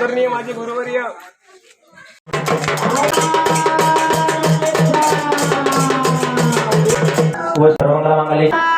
आदरणीय माझे गुरुवर्य. व सर्वांना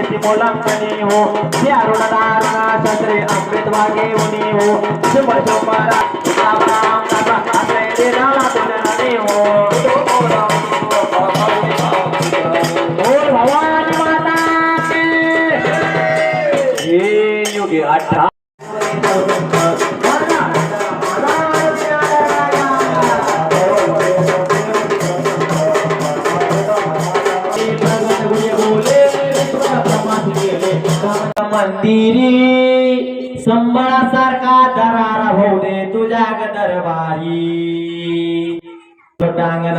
ती घेती मुलांकनी हो त्या अरुणदार शस्त्रे अमृत वागे उनी हो शुभ शुभ राम राम राम असे दिनाला तुझ्या हो सारखा दरार होऊ दे तुझ्या दरबारी. टांगण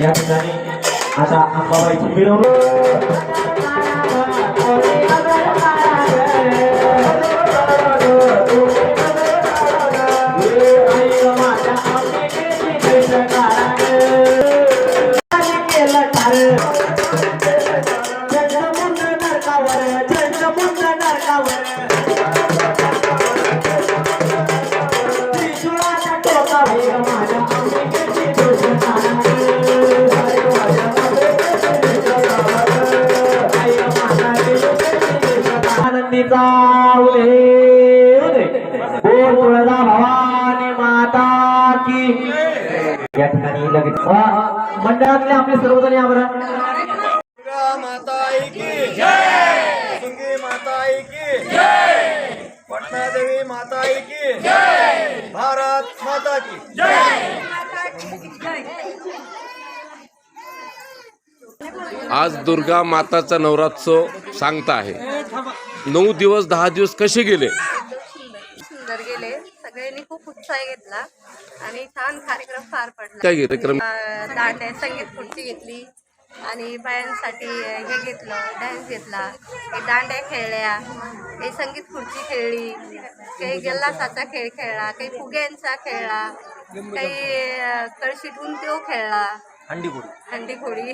या ठिकाणी आता अंबाबाईची मिरवणूक. ठिकाणी लगेच. मंडळातले आपले सर्वजण यावर दुर्गा माता की जय! सुंगी माता की जय! पटना देवी माता की जय! भारत माता की आज दुर्गा माताचा नवरात्रोत्सव सांगता आहे. नऊ दिवस दहा दिवस कसे गेले? सुंदर गेले. सगळ्यांनी खूप उत्साह घेतला. आणि छान कार्यक्रम पार पडला. काय कार्यक्रम? दांड्या संगीत खुर्ची घेतली आणि बायांसाठी हे घेतलं डान्स घेतला काही दांड्या खेळल्या काही संगीत खुर्ची खेळली काही गल्लासाचा खेळ खेळला काही फुग्यांचा खेळला काही अं, कळशी ठेवून तो खेळला. हंडी खोडी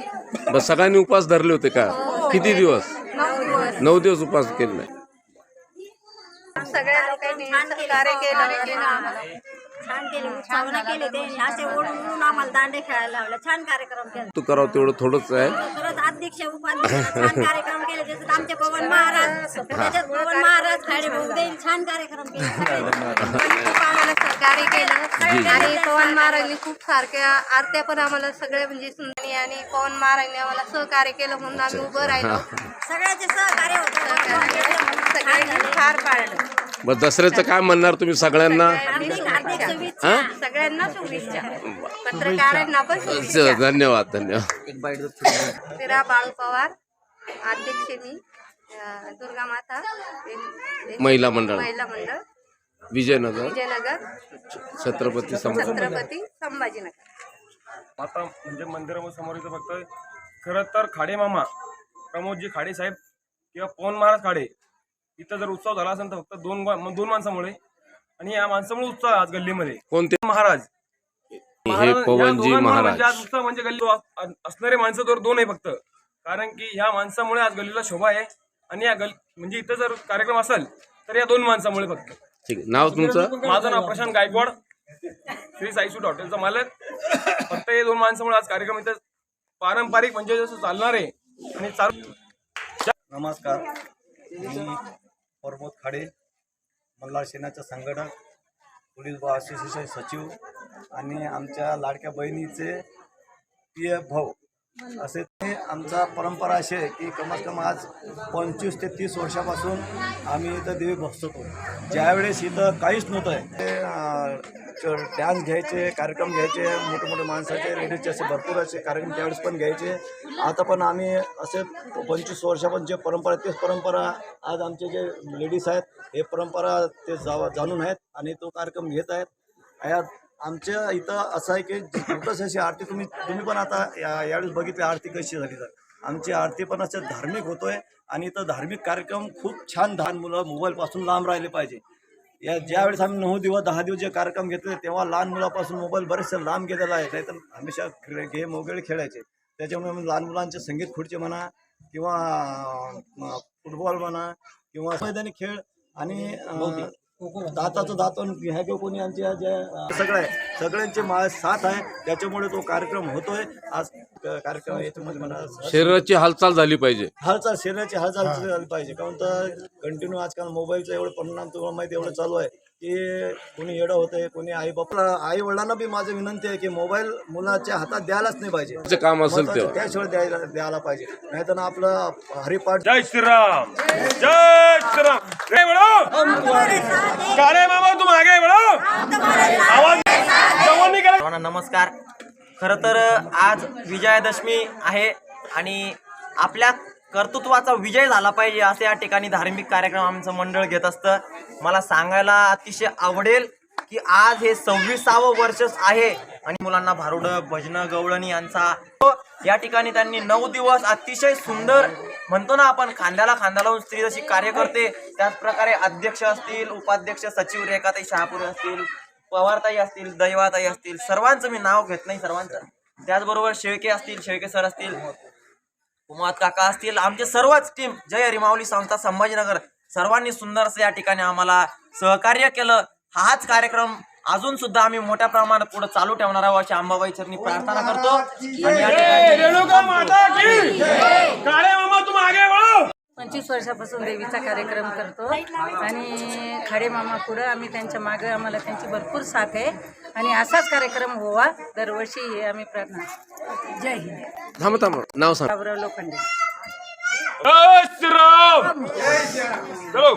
बस सगळ्यांनी उपवास धरले होते का? किती दिवस? नऊ दिवस. नऊ दिवस उपवास केले सगळ्या लोकांनी सहकार्य केलं. आम्हाला. छान केले उत्साहना केले ते. असे ओढून ओढून आम्हाला दांडे खेळायला लावले. छान कार्यक्रम केला. तू करावं तेवढं थोडंच आहे. खरंच अध्यक्ष उपाध्यक्ष छान कार्यक्रम केले. त्याच्यात आमचे पवन महाराज त्याच्यात पवन महाराज खाडे छान कार्यक्रम केले. सगळ्यांनी. खूप आम्हाला सहकार्य केलं. आणि पवन महाराजांनी खूप सारख्या आरत्या पण आम्हाला सगळे म्हणजे सुंदरी आणि पवन महाराजांनी आम्हाला सहकार्य केलं म्हणून आम्ही उभं राहिलो. सगळ्याचे सहकार्य होतं. सगळ्यांनी फार पाळलं. बस दसऱ्याचं काय म्हणणार तुम्ही सगळ्यांना? सगळ्यांना शुभेच्छा. पत्रकारांना पण शुभेच्छा. धन्यवाद धन्यवाद. बाळू पवार अध्यक्ष मी अं, दुर्गा माता महिला मंडळ. महिला मंडळ. विजयनगर. विजयनगर. छत्रपती संभाजी छत्रपती संभाजीनगर. आता म्हणजे मंदिरासमोर इथं फक्त खरं तर खाडे मामा प्रमोदजी खाडे साहेब किंवा पवन महाराज खाडे इथं जर उत्सव झाला असेल तर फक्त दोन मा- दोन माणसामुळे. आणि या माणसामुळे उत्सव आहे आज गल्लीमध्ये. कोणते? महाराज. हे महाराज- या पवनजी दोघांमुळे महाराज म्हणजे आज उत्सव म्हणजे गल्ली अस- असणारे माणसं तर दोन आहे फक्त. कारण की ह्या माणसामुळे आज गल्लीला शोभा आहे. आणि या गल म्हणजे इथं जर कार्यक्रम असेल तर या दोन माणसामुळे फक्त. ठीक आहे. नाव तुमचं? माझं नाव प्रशांत गायकवाड. श्री साईसूट हॉटेलचा मालक. फक्त हे दोन माणसामुळे आज कार्यक्रम इथं पारंपरिक म्हणजे जसं चालणार आहे. आणि चालू नमस्कार. मी प्रमोद खाडे मल्हार सेनाचा संघटक पोलीस बा असोसिएशन सचिव आणि आमच्या लाडक्या बहिणीचे पी एफ भाऊ असे आमचा परंपरा अशी आहे की कमात कम आज पंचवीस ते तीस वर्षापासून आम्ही इथं देवी बसतो ज्यावेळेस इथं काहीच नव्हतं ते डान्स घ्यायचे कार्यक्रम घ्यायचे मोठे मोठे माणसाचे लेडीजचे असे भरपूर असे कार्यक्रम त्यावेळेस पण घ्यायचे. आता पण आम्ही असे पंचवीस वर्षापासून जे परंपरा तेच परंपरा आज आमचे जे लेडीज आहेत हे परंपरा ते जा जाणून आहेत आणि तो कार्यक्रम घेत आहेत. यात आमच्या इथं असं आहे की कुठंच अशी आरती तुम्ही तुम्ही पण आता या यावेळेस बघितली आरती कशी झाली तर. आमची आरती पण असं धार्मिक होतोय आणि इथं धार्मिक कार्यक्रम खूप छान लहान मुलं मोबाईलपासून लांब राहिले पाहिजे. या ज्यावेळेस आम्ही नऊ दिवस दहा दिवस जे कार्यक्रम घेतले तेव्हा लहान मुलापासून मोबाईल बरेचसे लांब गेलेला आहे. नाही तर हमेशा खेळ गेम वगैरे खेळायचे. त्याच्यामुळे आम्ही लहान मुलांचे संगीत खुर्ची म्हणा किंवा फुटबॉल म्हणा किंवा मैदानी खेळ आणि दाताचं दातन ह्या जो कोणी आमच्या ज्या सगळं आहे. सगळ्यांचे मा साथ आहे. त्याच्यामुळे तो कार्यक्रम होतोय. आज कार्यक्रम याच्यामध्ये मला शरीराची हालचाल झाली पाहिजे. हालचाल शरीराची हालचाल झाली पाहिजे. कारण तर कंटिन्यू आजकाल मोबाईलचा एवढं परिणाम तुम्हाला माहिती एवढं चालू आहे की कोणी येडं होतंय कोणी आई बापला आई वडिलांना बी माझं विनंती आहे की मोबाईल मुलाच्या हातात द्यायलाच नाही पाहिजे. जे काम असेल त्याशिवाय द्यायला द्यायला पाहिजे. नाही तर आपलं हरिपाठ जय श्रीराम. जय श्रीराम. मामा तुम आगे बड़ो आवाज सर्वांना नमस्कार. खरं तर आज विजयादशमी आहे आणि आपल्या कर्तृत्वाचा विजय झाला पाहिजे असे या ठिकाणी धार्मिक कार्यक्रम आमचं मंडळ घेत असतं. मला सांगायला अतिशय आवडेल की आज हे सव्वीसावं वर्षच आहे आणि मुलांना भारुडं भजनं गवळणी यांचा या ठिकाणी त्यांनी नऊ दिवस अतिशय सुंदर म्हणतो ना आपण खांद्याला खांदा लावून स्त्री जशी कार्य करते त्याच प्रकारे अध्यक्ष असतील उपाध्यक्ष सचिव रेखाताई शहापूर असतील पवारताई असतील दैवाताई असतील सर्वांचं मी नाव घेत नाही सर्वांचं. त्याचबरोबर शेळके असतील शेळके सर असतील कुमार काका असतील आमचे सर्वच टीम जय हरिमावली संस्था संभाजीनगर सर्वांनी सुंदर असं या ठिकाणी आम्हाला सहकार्य केलं. हाच कार्यक्रम अजून सुद्धा आम्ही मोठ्या प्रमाणात पुढे चालू ठेवणार आहोत अशी अंबाबाई चरणी प्रार्थना करतो. आणि या ठिकाणी पंचवीस वर्षापासून देवीचा कार्यक्रम करतो. आणि खडे मामा पुढं आम्ही त्यांच्या मागं आम्हाला त्यांची भरपूर साथ आहे. आणि असाच कार्यक्रम व्हावा दरवर्षी हे आम्ही प्रार्थना जय हिंद. थांबा थांबा. नाव सांग. लोखंडे. जय श्रीराम चलो